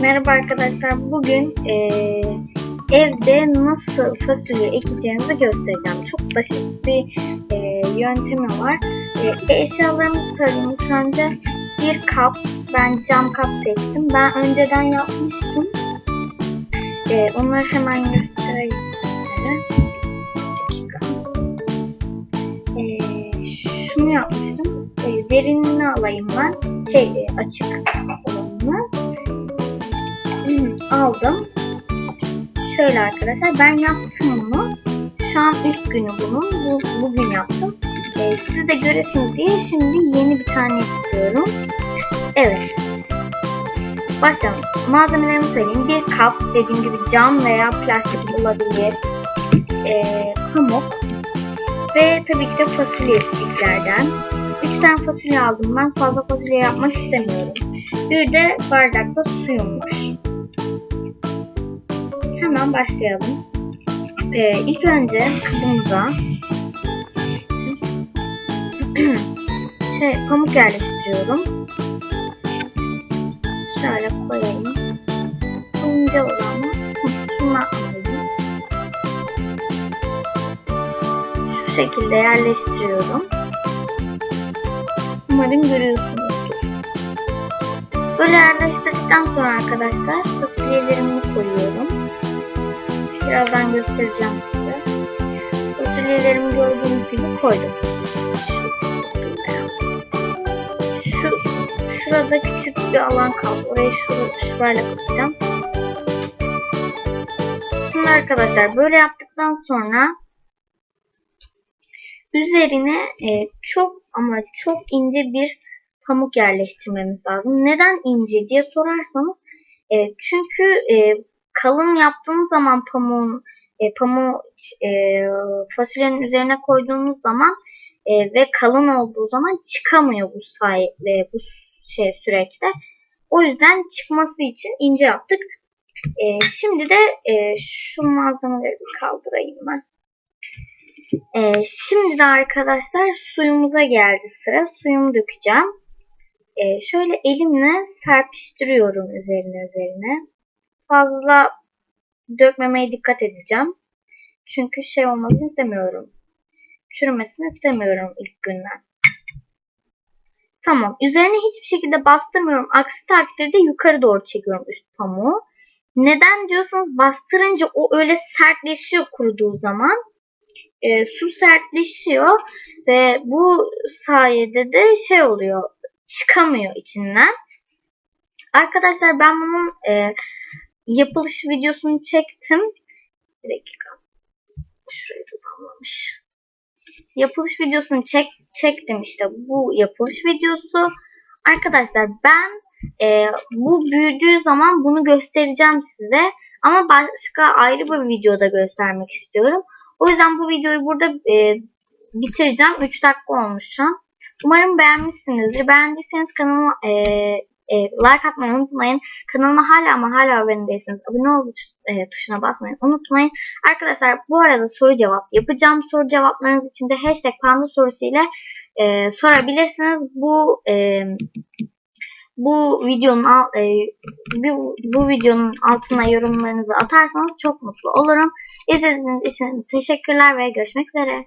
Merhaba arkadaşlar. Bugün eee, evde nasıl fasulye ekeceğinizi göstereceğim. Çok basit bir eee, yöntemi var. Eee eşyalarımı söyleyeyim. İlk önce bir kap. Ben cam kap seçtim. Ben önceden yapmıştım. Eee, onları hemen göstereyim sizlere. Eee, şunu yapmıştım. Eee, derinini alayım ben. Şey açık aldım. Şöyle arkadaşlar ben yaptım bunu. Şu an ilk günü bunun. Bu, bugün yaptım. Ee, siz de göresiniz diye şimdi yeni bir tane yapıyorum. Evet. Başlayalım. Malzemelerimi söyleyeyim. Bir kap dediğim gibi cam veya plastik olabilir. Ee, pamuk. Ve tabii ki de fasulye sticlerden. 3 tane fasulye aldım ben. Fazla fasulye yapmak istemiyorum. Bir de bardakta suyum var. Hemen başlayalım. Ee, ilk önce kabımıza şey pamuk yerleştiriyorum. Şöyle koyayım. Bu ince olanı şuna alayım. Şu şekilde yerleştiriyorum. Umarım görüyorsunuzdur. Böyle yerleştirdikten sonra arkadaşlar fasulyelerimi koyuyorum. Birazdan göstereceğim size. Fasulyelerimi gördüğünüz gibi koydum. Şu, şurada küçük bir alan kaldı. Orayı şu, şurayla kapatacağım. Şimdi arkadaşlar böyle yaptıktan sonra üzerine e, çok ama çok ince bir pamuk yerleştirmemiz lazım. Neden ince diye sorarsanız e, çünkü e, kalın yaptığınız zaman pamuğun e, pamuğu e, fasulyenin üzerine koyduğunuz zaman e, ve kalın olduğu zaman çıkamıyor bu say ve bu şey süreçte. O yüzden çıkması için ince yaptık. E, şimdi de e, şu malzemeleri bir kaldırayım ben. E, şimdi de arkadaşlar suyumuza geldi sıra. Suyumu dökeceğim. E, şöyle elimle serpiştiriyorum üzerine üzerine. Fazla dökmemeye dikkat edeceğim. Çünkü şey olmasını istemiyorum. Çürümesini istemiyorum ilk günden. Tamam. Üzerine hiçbir şekilde bastırmıyorum. Aksi takdirde yukarı doğru çekiyorum üst pamuğu. Neden diyorsanız bastırınca o öyle sertleşiyor kuruduğu zaman. E, su sertleşiyor ve bu sayede de şey oluyor çıkamıyor içinden. Arkadaşlar ben bunun e, yapılış videosunu çektim. Bir dakika. Şurayı da tamamlamış. Yapılış videosunu çek, çektim işte. Bu yapılış videosu. Arkadaşlar ben e, bu büyüdüğü zaman bunu göstereceğim size. Ama başka ayrı bir videoda göstermek istiyorum. O yüzden bu videoyu burada e, bitireceğim. 3 dakika olmuş şu an. Umarım beğenmişsinizdir. Beğendiyseniz kanalıma e, e, like atmayı unutmayın. Kanalıma hala ama hala abone değilseniz abone ol e, tuşuna basmayı unutmayın. Arkadaşlar bu arada soru cevap yapacağım. Soru cevaplarınız için de hashtag panda sorusu ile e, sorabilirsiniz. Bu e, bu videonun e, bu, bu videonun altına yorumlarınızı atarsanız çok mutlu olurum. İzlediğiniz için teşekkürler ve görüşmek üzere.